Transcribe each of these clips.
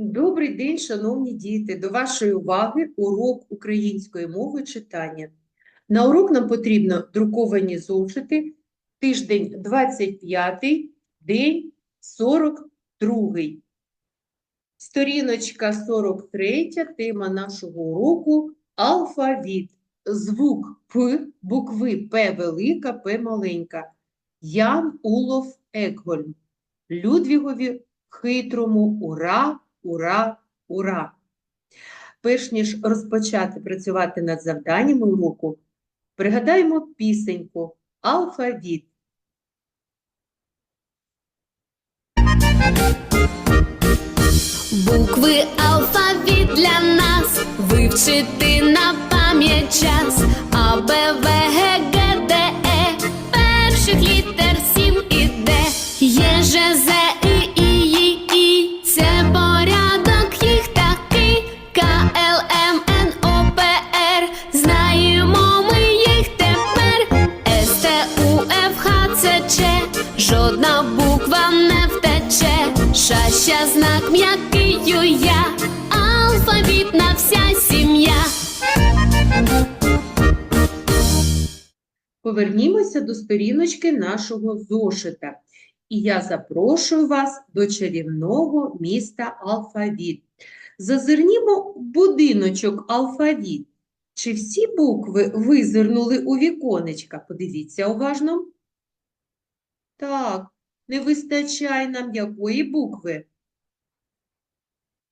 Добрий день, шановні діти! До вашої уваги урок української мови читання. На урок нам потрібно друковані зошити, тиждень 25, день 42. Сторіночка 43, тема нашого уроку – алфавіт. Звук П, букви П велика, П маленька. Ян Улов Екгольм. Людвігові хитрому ура, ура, ура! Перш ніж розпочати працювати над завданнями уроку, пригадаємо пісеньку «Алфавіт». Букви алфавіт для нас вивчити на пам'ять час. А, Б, В, Г, Д, Е. Перших літер Шаща знак м'який я. Алфавітна вся сім'я. Повернімося до сторіночки нашого зошита. І я запрошую вас до чарівного міста Алфавіт. Зазирнімо будиночок Алфавіт. Чи всі букви визирнули у віконечка? Подивіться уважно. Так, не вистачає нам якої букви?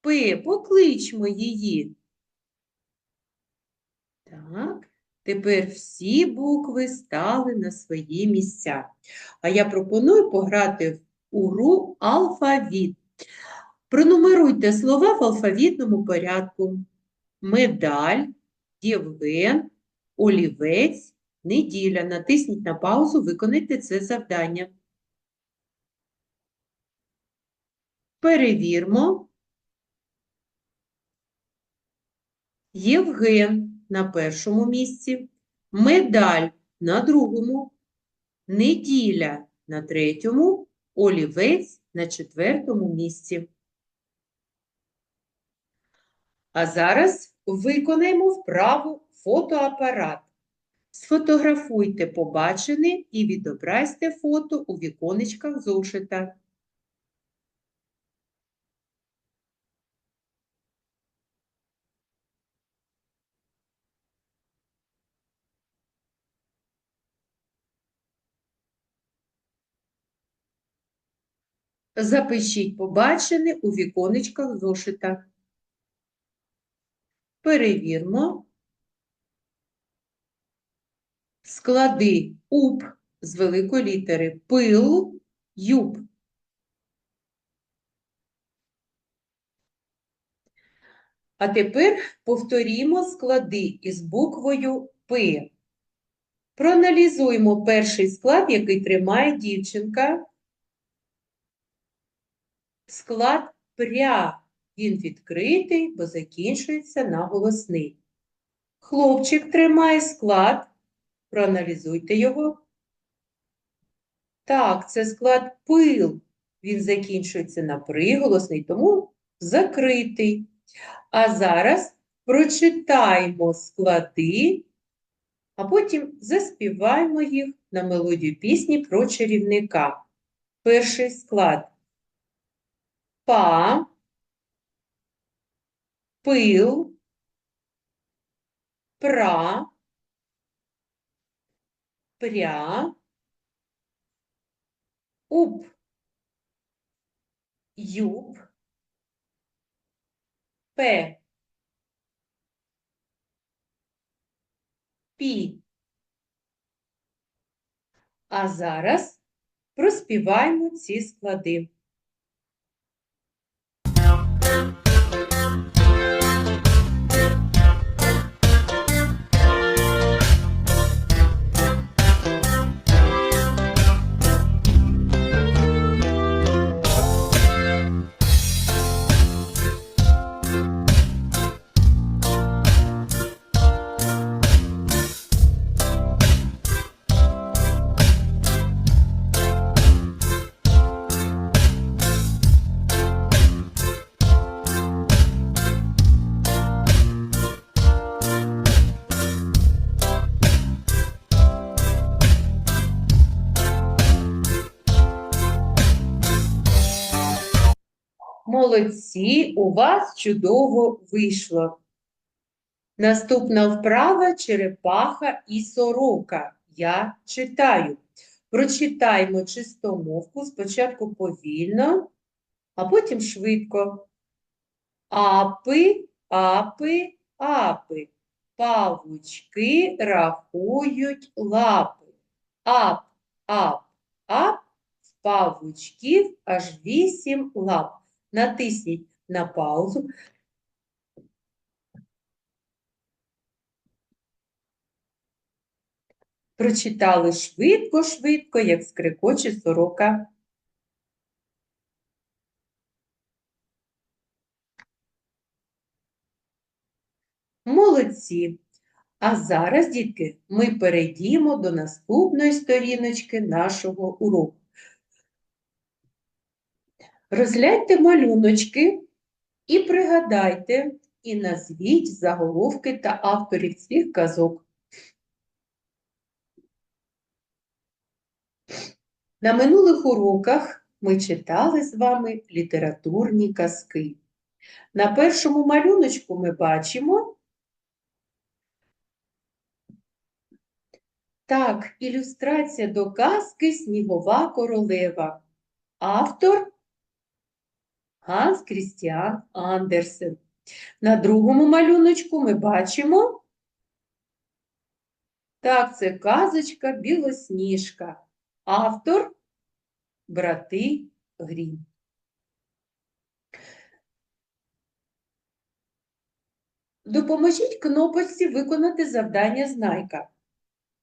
П, покличмо її. Так, тепер всі букви стали на свої місця. А я пропоную пограти в гру алфавіт. Пронумеруйте слова в алфавітному порядку. Медаль, євген, олівець, неділя. Натисніть на паузу, виконайте це завдання. Перевірмо. Євген на першому місці, медаль на другому, неділя на третьому, олівець на четвертому місці. А зараз виконаємо вправу фотоапарат. Сфотографуйте побачене і відобразьте фото у віконечках зошита. Запишіть побачене у віконечках зошита. Перевірмо. Склади УП з великої літери пил, юб. А тепер повторімо склади із буквою П. Проаналізуємо перший склад, який тримає дівчинка. Склад пря. Він відкритий, бо закінчується на голосний. Хлопчик тримає склад. Проаналізуйте його. Так, це склад пил. Він закінчується на приголосний, тому закритий. А зараз прочитаємо склади, а потім заспіваємо їх на мелодію пісні про чарівника. Перший склад па, пил, пра, пря, уп, юб, пе, пі. А зараз проспіваємо ці склади. Молодці, у вас чудово вийшло. Наступна вправа черепаха і сорока. Я читаю. Прочитаймо чистомовку спочатку повільно, а потім швидко. Апи, апи, апи. Павучки рахують лапи. Ап, ап, ап. В павучків аж вісім лап. Натисніть на паузу. Прочитали швидко-швидко, як скрикоче сорока. Молодці! А зараз, дітки, ми перейдімо до наступної сторіночки нашого уроку. Розгляньте малюночки і пригадайте, і назвіть заголовки та авторів цих казок. На минулих уроках ми читали з вами літературні казки. На першому малюночку ми бачимо так, ілюстрація до казки Снігова королева. Автор Ганс Крістіан Андерсен. На другому малюночку ми бачимо так, це казочка Білосніжка. Автор Брати Грім. Допоможіть кнопочці виконати завдання знайка.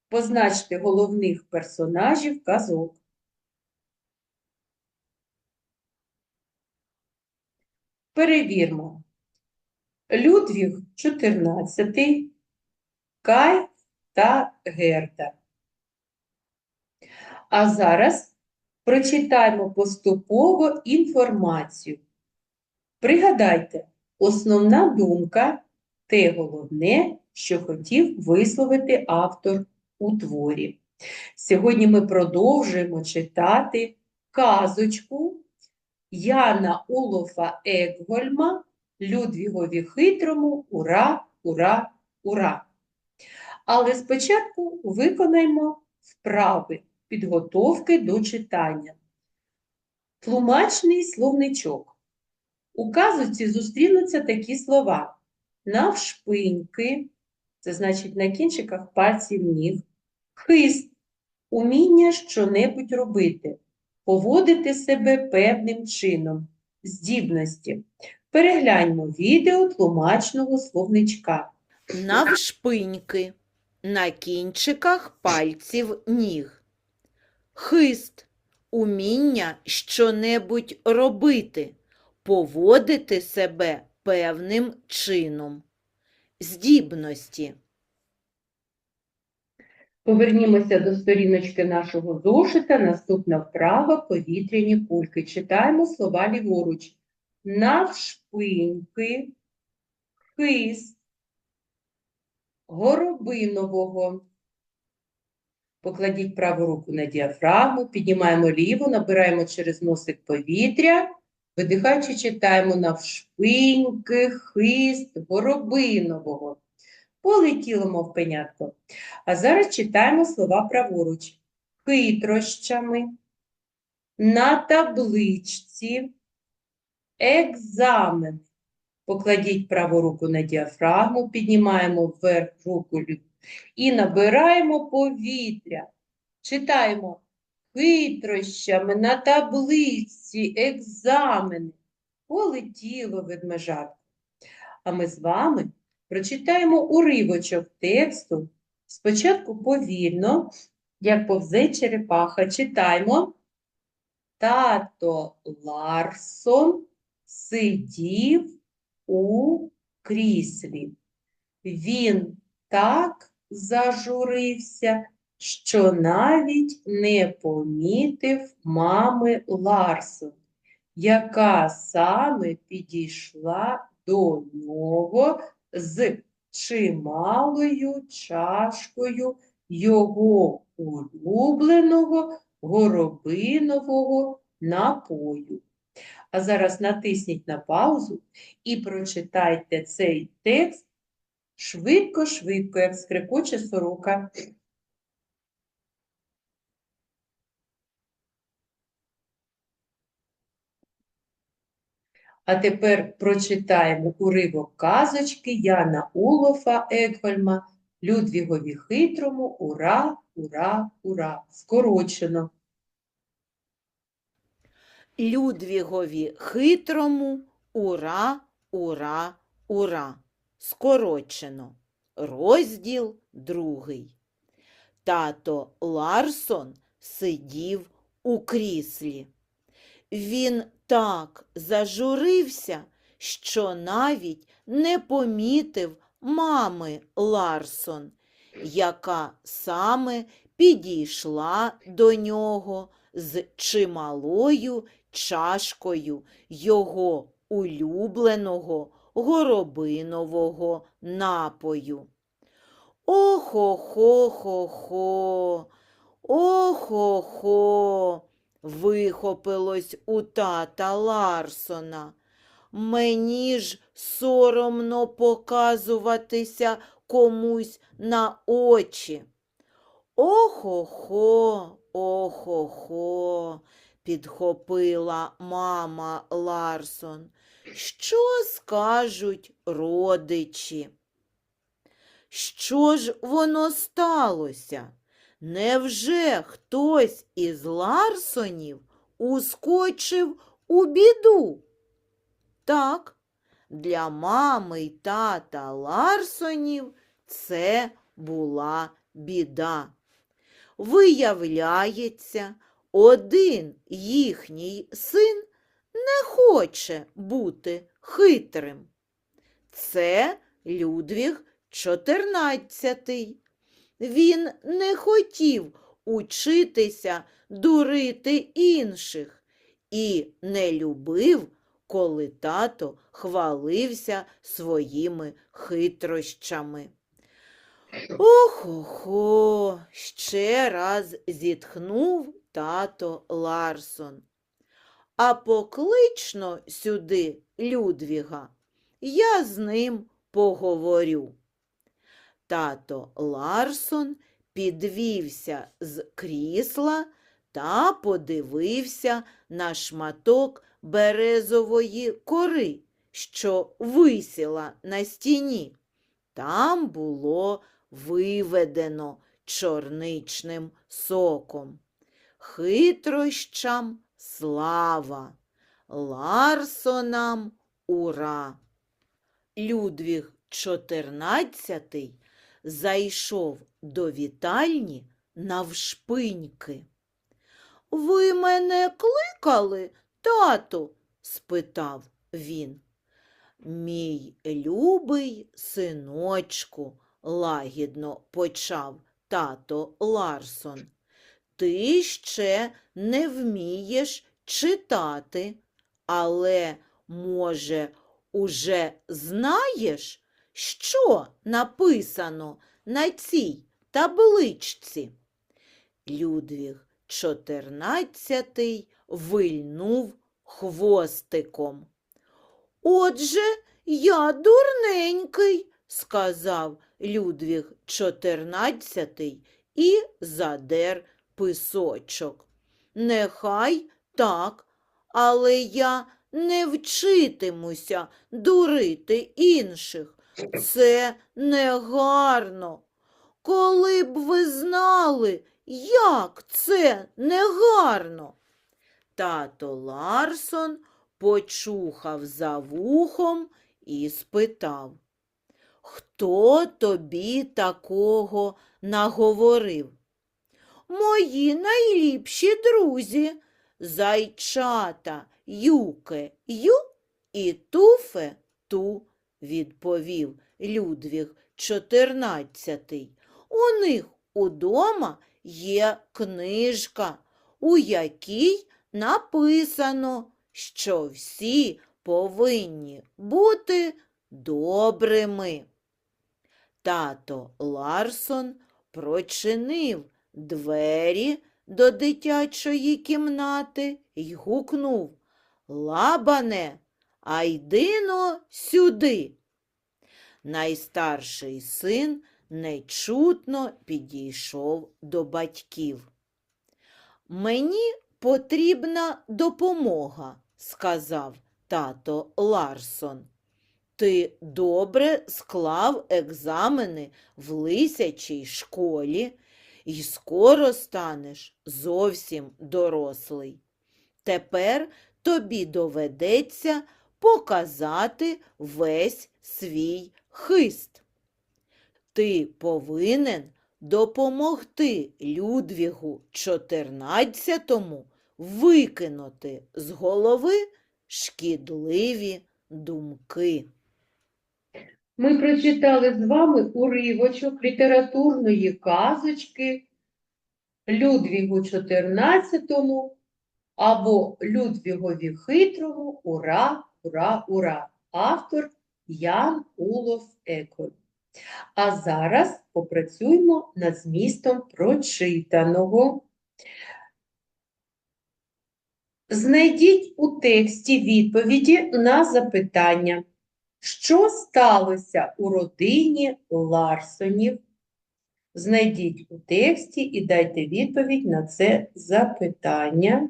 Позначте головних персонажів казок. Перевірмо. Людвіг 14, Кай та Герда. А зараз прочитаємо поступово інформацію. Пригадайте, основна думка те головне, що хотів висловити автор у творі. Сьогодні ми продовжуємо читати казочку Яна Улофа Екгольма Людвігові хитрому Ура, ура, ура! Але спочатку виконаймо вправи підготовки до читання. Тлумачний словничок. У казочці зустрінуться такі слова: навшпиньки, це значить на кінчиках пальців ніг, хист, уміння щонебудь робити, поводити себе певним чином, здібності. Перегляньмо відео тлумачного словничка. Навшпиньки на кінчиках пальців ніг. Хист уміння щонебудь робити, поводити себе певним чином. Здібності. Повернімося до сторіночки нашого зошита. Наступна вправа повітряні кульки. Читаємо слова ліворуч. Навшпиньки, хист, горобинового. Покладіть праву руку на діафрагму, піднімаємо ліву, набираємо через носик повітря, видихаючи, читаємо навшпиньки, хист, горобинового. Полетіло, мов пенятко. А зараз читаємо слова праворуч. Хитрощами, на табличці, екзамен. Покладіть праву руку на діафрагму, піднімаємо вверх руку і набираємо повітря. Читаємо хитрощами, на табличці, екзамени. Полетіло ведмежатко. А ми з вами прочитаємо уривочок тексту. Спочатку повільно, як повзе черепаха, читаємо. Тато Ларсон сидів у кріслі. Він так зажурився, що навіть не помітив мами Ларсон, яка саме підійшла до нього з чималою чашкою його улюбленого горобинового напою. А зараз натисніть на паузу і прочитайте цей текст швидко-швидко, як скрикоче сорока. А тепер прочитаємо уривок казочки Яна Улофа Екгольма Людвігові хитрому Ура, ура, ура. Скорочено. Людвігові хитрому ура, ура, ура. Скорочено. Розділ другий. Тато Ларсон сидів у кріслі. Він так зажурився, що навіть не помітив мами Ларсон, яка саме підійшла до нього з чималою чашкою його улюбленого горобинового напою. Охо-хо-хо-хо, охо-хо, вихопилось у тата Ларсона. Мені ж соромно показуватися комусь на очі. Охо-хо, охо-хо, підхопила мама Ларсон. Що скажуть родичі? Що ж воно сталося? Невже хтось із Ларсонів ускочив у біду? Так, для мами й тата Ларсонів це була біда. Виявляється, один їхній син не хоче бути хитрим. Це Людвіг XIV. Він не хотів учитися дурити інших і не любив, коли тато хвалився своїми хитрощами. Охо-хо, ще раз зітхнув тато Ларсон. А поклично сюди Людвіга, я з ним поговорю. Тато Ларсон підвівся з крісла та подивився на шматок березової кори, що висіла на стіні. Там було виведено чорничним соком. Хитрощам слава, Ларсонам ура. Людвіг XIV зайшов до вітальні навшпиньки. Ви мене кликали, тату? спитав він. Мій любий синочку, лагідно почав тато Ларсон. Ти ще не вмієш читати, але, може, уже знаєш, що написано на цій табличці? Людвіг XIV вильнув хвостиком. Отже, я дурненький, сказав Людвіг XIV і задер писочок. Нехай так, але я не вчитимуся дурити інших. Це негарно. Коли б ви знали, як це негарно. Тато Ларсон почухав за вухом і спитав, Хто тобі такого наговорив? Мої найліпші друзі, зайчата Юке Ю і Туфе Ту, відповів Людвіг XIV. У них удома є книжка, у якій написано, що всі повинні бути добрими. Тато Ларсон прочинив двері до дитячої кімнати й гукнув Лабане, а йди-но сюди. Найстарший син нечутно підійшов до батьків. Мені потрібна допомога, сказав тато Ларсон. Ти добре склав екзамени в лисячій школі і скоро станеш зовсім дорослий. Тепер тобі доведеться показати весь свій хист. Ти повинен допомогти Людвігу XIV викинути з голови шкідливі думки. Ми прочитали з вами уривочок літературної казочки Людвігу XIV або Людвігові Хитрому Ура, ура, ура. Автор Ян Улов Еколь. А зараз попрацюємо над змістом прочитаного. Знайдіть у тексті відповіді на запитання. Що сталося у родині Ларсонів? Знайдіть у тексті і дайте відповідь на це запитання.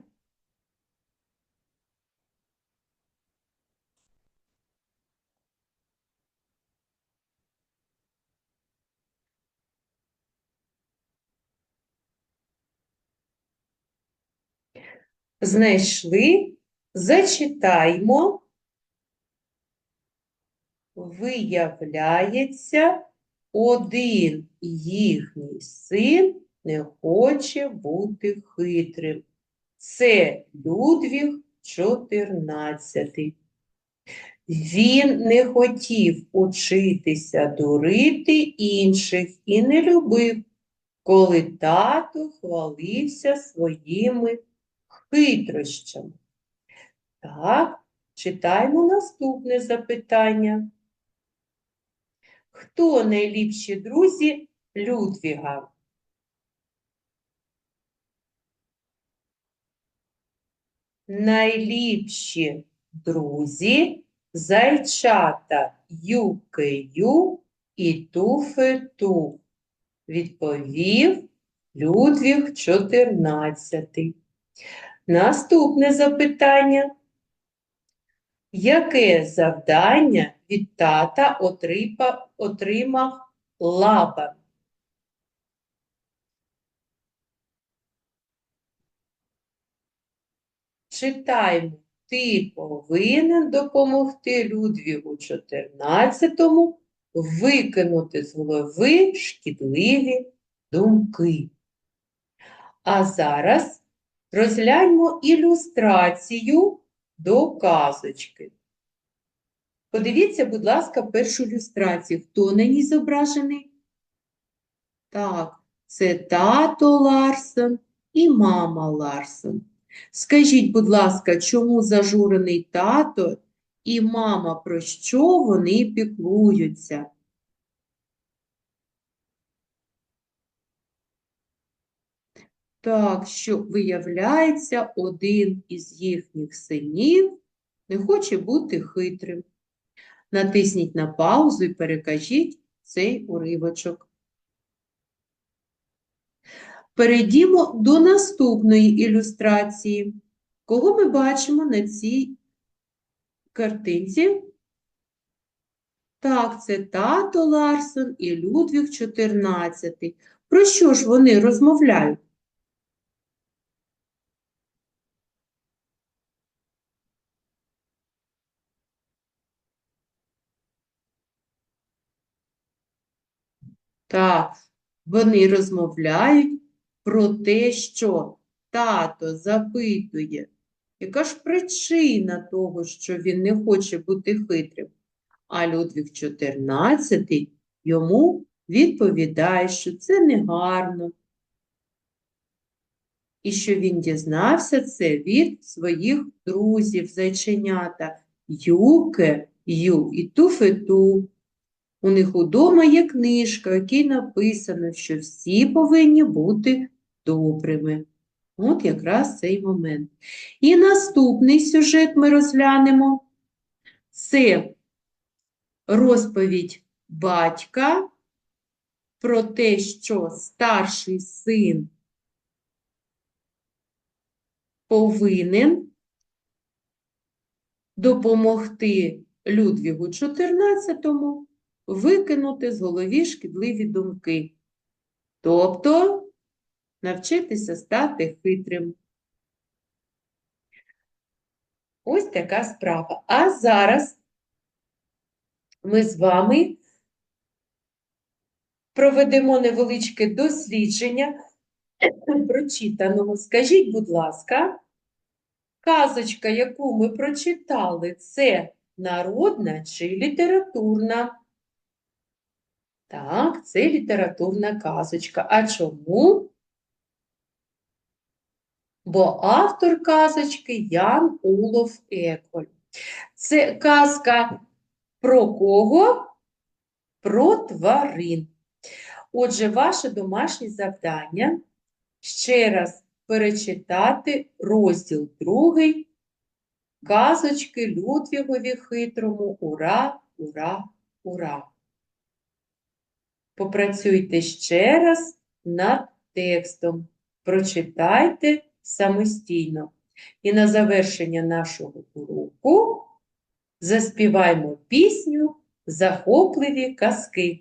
Знайшли, зачитаймо. Виявляється, один їхній син не хоче бути хитрим. Це Людвіг XIV. Він не хотів учитися дурити інших і не любив, коли тато хвалився своїми хитрощами. Так, читаємо наступне запитання. Хто найліпші друзі Людвіга? Найліпші друзі зайчата Юки-Ю і Туфи-Ту, відповів Людвіг XIV. Наступне запитання. Яке завдання від тата отримав Лабан? Читаємо. Ти повинен допомогти Людвігу XIV викинути з голови шкідливі думки. А зараз розгляньмо ілюстрацію до казочки. Подивіться, будь ласка, першу ілюстрацію. Хто на ній зображений? Так, це тато Ларсон і мама Ларсон. Скажіть, будь ласка, чому зажурений тато і мама про що вони піклуються? Так, що виявляється, один із їхніх синів не хоче бути хитрим. Натисніть на паузу і перекажіть цей уривочок. Перейдімо до наступної ілюстрації. Кого ми бачимо на цій картинці? Так, це тато Ларсон і Людвіг XIV. Про що ж вони розмовляють? Так, вони розмовляють про те, що тато запитує, яка ж причина того, що він не хоче бути хитрим. А Людвіг XIV йому відповідає, що це негарно. І що він дізнався це від своїх друзів, зайченята Юке, Ю і Туфету. У них удома є книжка, в якій написано, що всі повинні бути добрими. От якраз цей момент. І наступний сюжет ми розглянемо. Це розповідь батька про те, що старший син повинен допомогти Людвігу XIV викинути з голові шкідливі думки. Тобто навчитися стати хитрим. Ось така справа. А зараз ми з вами проведемо невеличке дослідження прочитаного. Скажіть, будь ласка, казочка, яку ми прочитали, це народна чи літературна? Так, це літературна казочка. А чому? Бо автор казочки Ян Улов Еколь. Це казка про кого? Про тварин. Отже, ваше домашнє завдання ще раз перечитати розділ другий казочки Людвігові хитрому. Ура, ура, ура! Попрацюйте ще раз над текстом. Прочитайте самостійно. І на завершення нашого уроку заспіваємо пісню Захопливі казки.